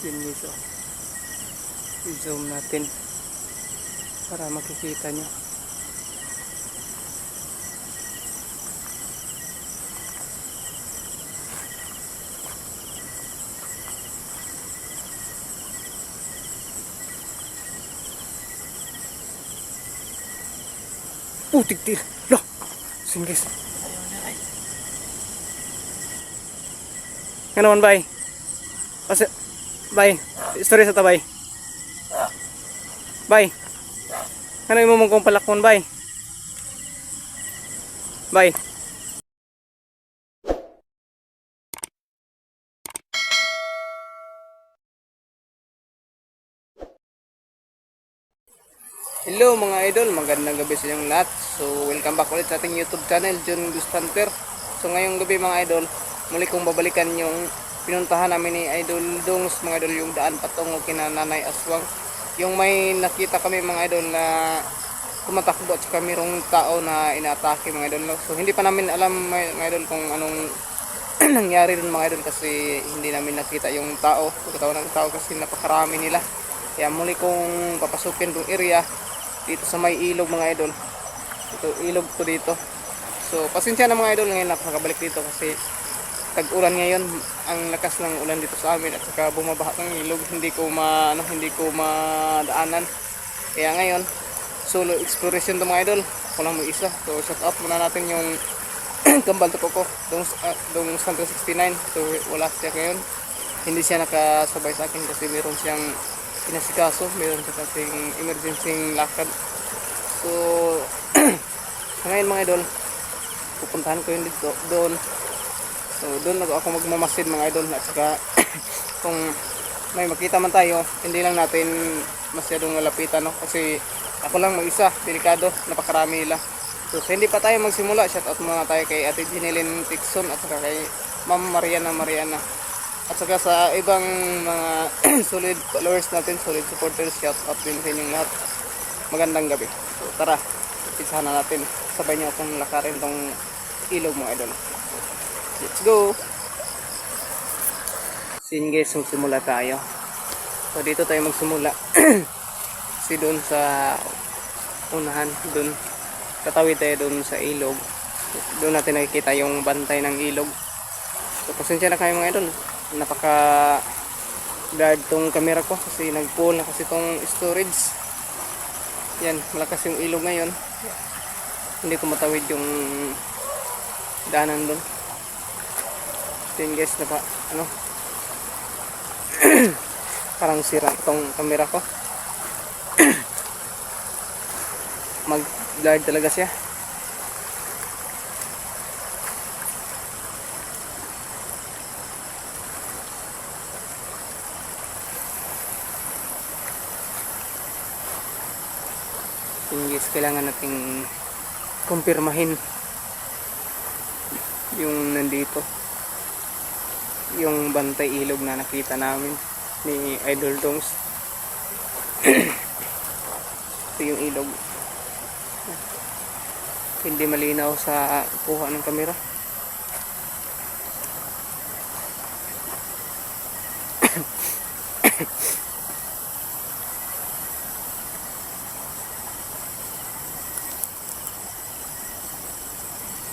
Yun guys oh. I-zoom natin para makikita nyo. Putik tir. Lah. Sing guys. Ano man bay? Kasi bay, story sa tabay. Bay. Ano imo mong kong palakon bay? Bay. Hello mga idol, magandang gabi sa inyong lahat. So welcome back ulit sa ating YouTube channel, John Gustanter. So ngayong gabi mga idol, muli kong babalikan yung pinuntahan namin ni Idol Dongs mga idol yung daan patungo kina Nanay Aswang. Yung may nakita kami mga idol na tumatakbo at saka mayroong tao na inaatake mga idol. So hindi pa namin alam mga idol kung anong nangyari dun mga idol kasi hindi namin nakita yung tao. Pagkataon ng tao kasi napakarami nila. Kaya muli kong papasukin tong area dito sa may ilog mga idol. Ito ilog ko dito. So pasensya na mga idol ngayon nakakabalik dito kasi tag-ulan ngayon ang lakas ng ulan dito sa amin at saka bumabaha ng ilog hindi ko ma ano, hindi ko madaanan. Kaya ngayon solo exploration to mga idol. Ako lang mag-isa. So shout out muna natin yung kambal to ko dong uh, dong Santo 69. So wala siya ngayon. Hindi siya nakasabay sa akin kasi meron siyang pinasikaso, meron siya kasing emergency lakad. So ngayon mga idol, pupuntahan ko yun dito doon. So doon ako magmamasid mga idol at saka kung may makita man tayo, hindi lang natin masyadong nalapitan no kasi ako lang mag-isa, delikado, napakarami nila. So sa hindi pa tayo magsimula, shout out muna tayo kay Ate Jinilin Tixon at saka kay Ma'am Mariana Mariana. At saka sa ibang mga solid followers natin, solid supporters, shout out din sa inyong lahat. Magandang gabi. So tara, pitsahan na natin. Sabay niyo akong lakarin tong ilog mga idol. Let's go! Sin guys, magsimula tayo. So dito tayo magsimula. Kasi doon sa unahan, doon tatawid tayo doon sa ilog. Doon natin nakikita yung bantay ng ilog. So pasensya na kayo mga idol. Napaka guard tong camera ko kasi nag-pull na kasi tong storage. Yan, malakas yung ilog ngayon. Hindi ko matawid yung daanan doon. Yun guys, na pa, ano, parang sira itong camera ko. Mag-guard talaga siya. Yung guys, kailangan nating kumpirmahin yung nandito yung bantay ilog na nakita namin ni Idol Dongs. Ito yung ilog. Hindi malinaw sa kuha ng kamera.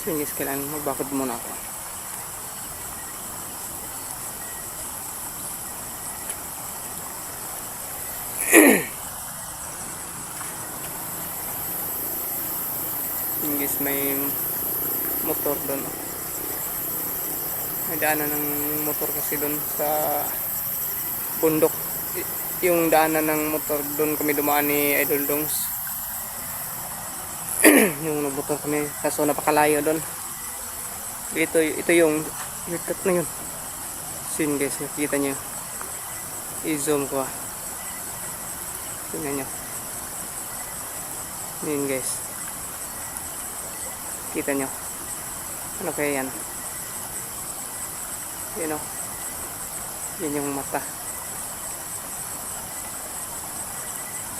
So guys kailangan magbakod muna ako Yung guys, may motor doon. May daanan ng motor kasi doon sa bundok. Yung daanan ng motor doon kami dumaan ni Idol Dongs. yung nagmotor kami kaso napakalayo doon. Ito, ito yung likat na yun. Sin guys, nakikita nyo. I-zoom ko ah. Tingnan nyo. Yun guys. Kita nyo. Ano kaya yan? Yan o. Oh. Yan yung mata.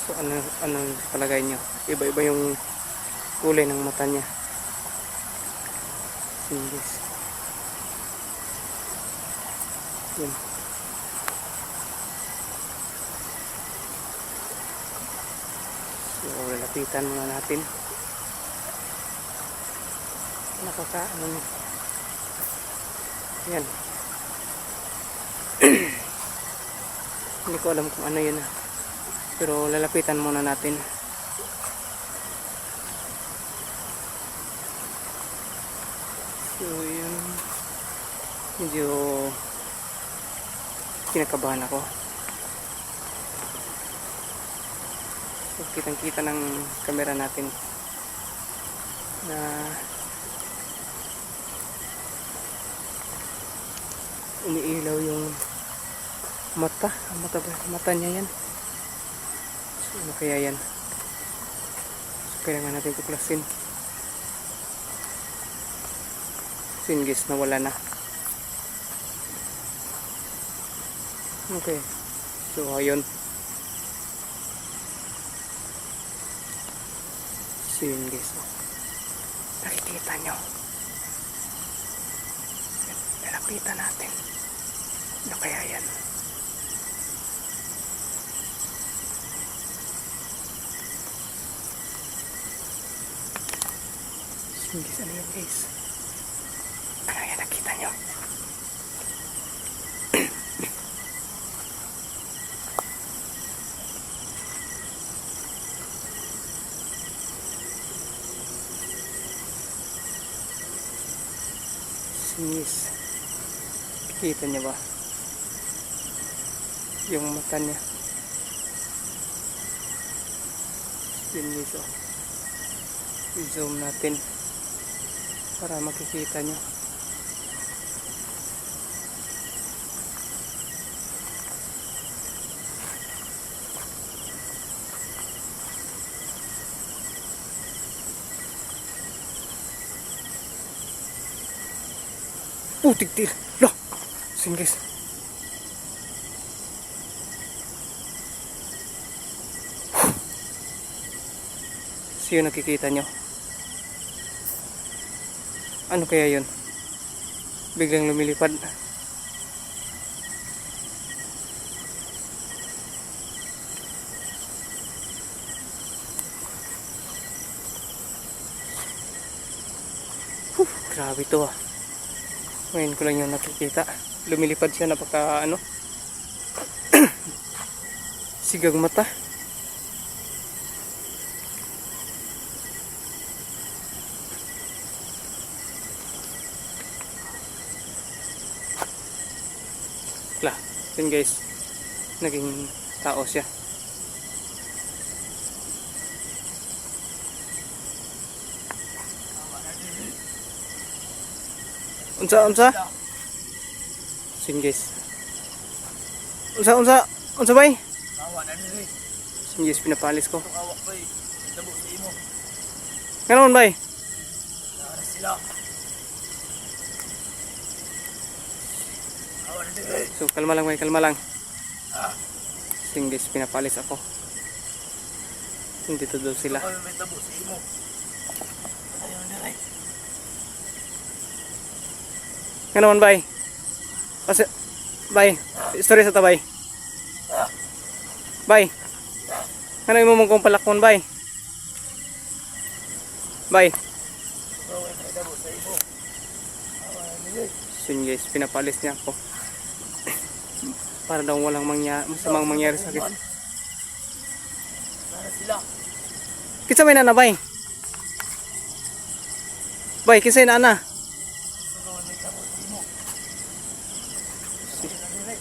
So ano, ano palagay nyo? Iba-iba yung kulay ng mata niya. Singles. Yan. So, lalapitan muna natin. Nakaka, ano na. Yan. Hindi ko alam kung ano yun ah. Pero lalapitan muna natin. So, yun. Medyo kinakabahan ako. Kitang kita ng camera natin na umiilaw yung mata. Mata, mata niya yan. So, ano kaya yan? So, kailangan natin tuklasin. So, in case nawala na. Okay. So, ayun. So, yun guys. Nakikita nyo. Nalapitan natin. Ano kaya yan? Guys, ano yun guys? Ano yan nakita nyo? Sinis. Kita niya ba? Yung mata niya. Sinis oh. I-zoom natin para makikita niyo. Putik til. Lah. Sin guys. So yun nakikita nyo. Ano kaya yun? Biglang lumilipad. Huh, grabe to ah. Ngayon ko lang yung nakikita. Lumilipad siya napaka ano. Sigang mata. La, yun guys. Naging tao siya. Unsa unsa? Sin guys. Unsa unsa? Unsa bay? Awa na diri. Sin guys pinapalis ko. Awa eh. Dabo sa imo. Nganon bay? Nara sila. Awa na. So kalma lang bay, kalma lang. Ah, Sin guys pinapalis ako. Hindi to daw sila. may dabo sa imo. Nganon bay? Kasi bay, story sa tabay. Bay. Ano imo mong palakon bay? Bay. Diri. Yun guys, pinapalis niya ako. Para daw walang mangya, masamang mangyari sa akin. Kitsa may nana bay? Bay, kinsa yung nana ay may dabo sa imo. Ayaw na diri.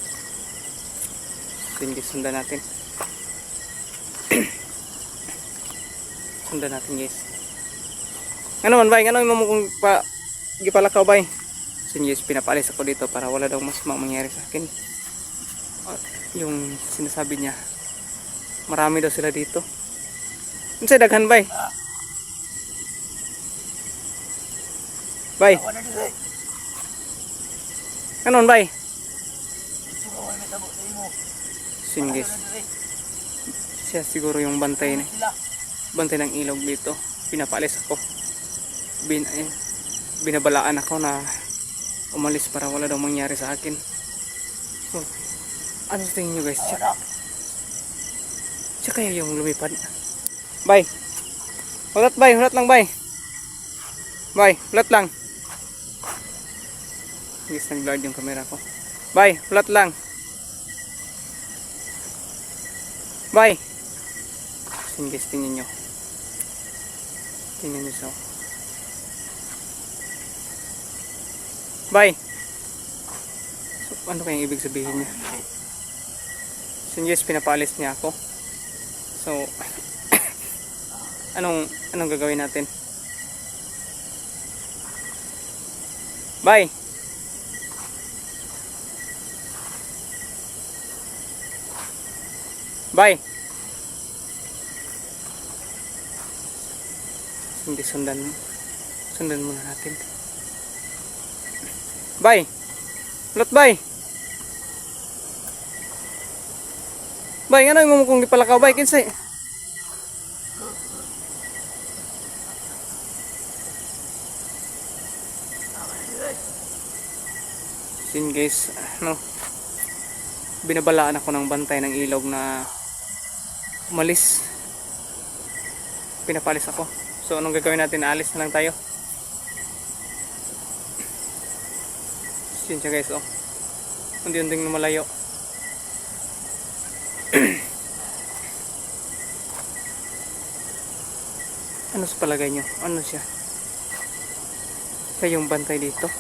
Yun guys, sundan natin. sundan natin guys. Ano man bay? Ano yung mo kung pa gipalakaw bay? So guys, pinapalis ako dito para wala daw mas mangyari sa akin. Yung sinasabi niya, marami daw sila dito. Ano sa daghan bay? Bay, ano man bay? Ikaw ay may dabo sa imo. Sin Ayaw guys, na diri. siya siguro yung bantay. Sila. bantay ng ilog dito pinapalis ako bin eh, binabalaan ako na umalis para wala daw mangyari sa akin so ano sa tingin nyo guys na. siya kaya yung lumipad Bay. Hulat bay, hulat lang bay. Bay, hulat lang. Yes, nag-blurred yung camera ko. Bay, hulat lang. Bay. Sige, guys, tingnan nyo. Tingnan nyo sa. Bay. So, ano kayang ibig sabihin niya? So, yes, pinapaalis niya ako. So, anong anong gagawin natin? Bye. Bye. Hindi sundan mo. Sundan muna natin. Bye. Lot bye. Bye, ano yung kung gipalakaw bye kinsay? Sin guys, ano, binabalaan ako ng bantay ng ilog na umalis. Pinapalis ako. So anong gagawin natin? Alis na lang tayo. Sin siya guys, oh. Unti-unting lumalayo. ano sa palagay nyo? Ano siya? Siya yung bantay dito.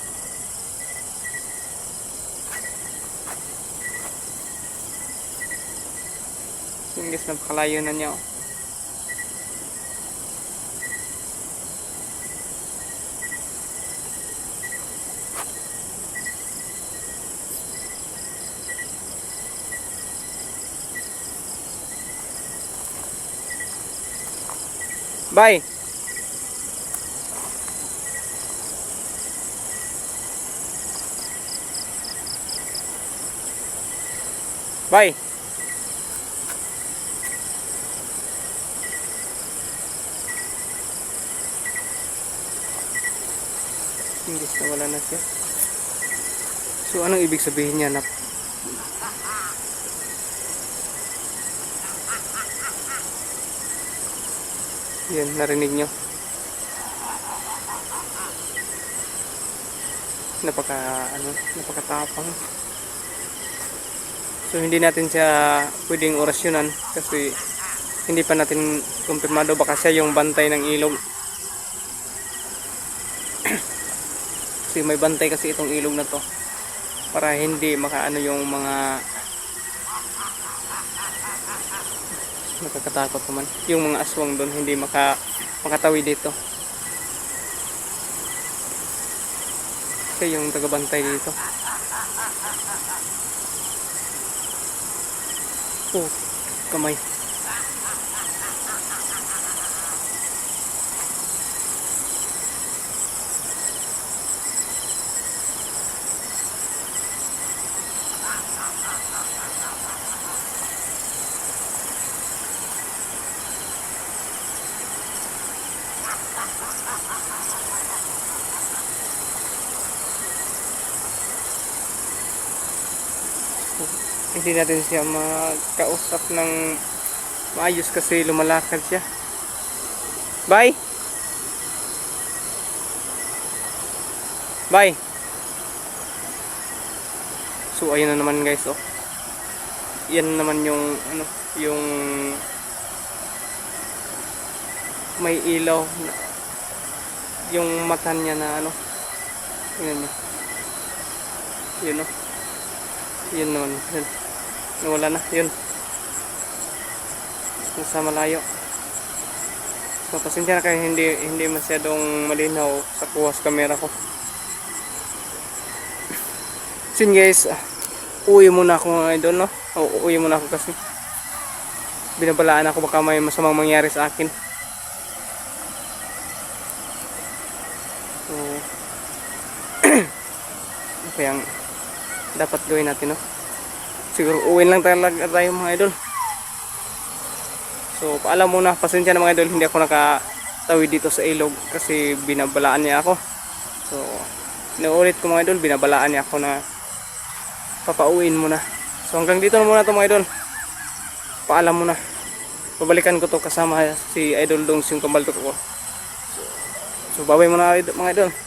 Yung guys, napakalayo na niya. Bye. English na wala na siya. So anong ibig sabihin niya na Yan, narinig nyo. Napaka, ano, napakatapang. So, hindi natin siya pwedeng orasyonan kasi hindi pa natin kumpirmado baka siya yung bantay ng ilog. Kasi may bantay kasi itong ilog na to. Para hindi makaano yung mga nakakatakot naman. Yung mga aswang doon hindi maka makatawi dito. Siya yung tagabantay dito. Oh kamay hindi natin siya makausap ng maayos kasi lumalakad siya. Bye! Bye! So ayun na naman guys oh. Yan naman yung ano yung may ilaw yung mata niya na ano yun oh. yun oh. Yun naman yun nawala na yun. Nasa malayo so pasensya na kayo hindi hindi masyadong malinaw sa kuwas camera ko. Sin guys ah, uwi muna ako mga idol no? O, muna ako kasi binabalaan ako baka may masamang mangyari sa akin. So kaya dapat gawin natin no siguro uwin lang talaga tayo mga idol. So paalam muna. Pasensya na mga idol. Hindi ako nakatawid dito sa ilog kasi binabalaan niya ako. So naulit ko mga idol binabalaan niya ako na papauwiin muna. So hanggang dito na muna to mga idol. Paalam muna. Babalikan ko to kasama si Idol Dongs yung kambaltok ko. So, so babay muna mga idol.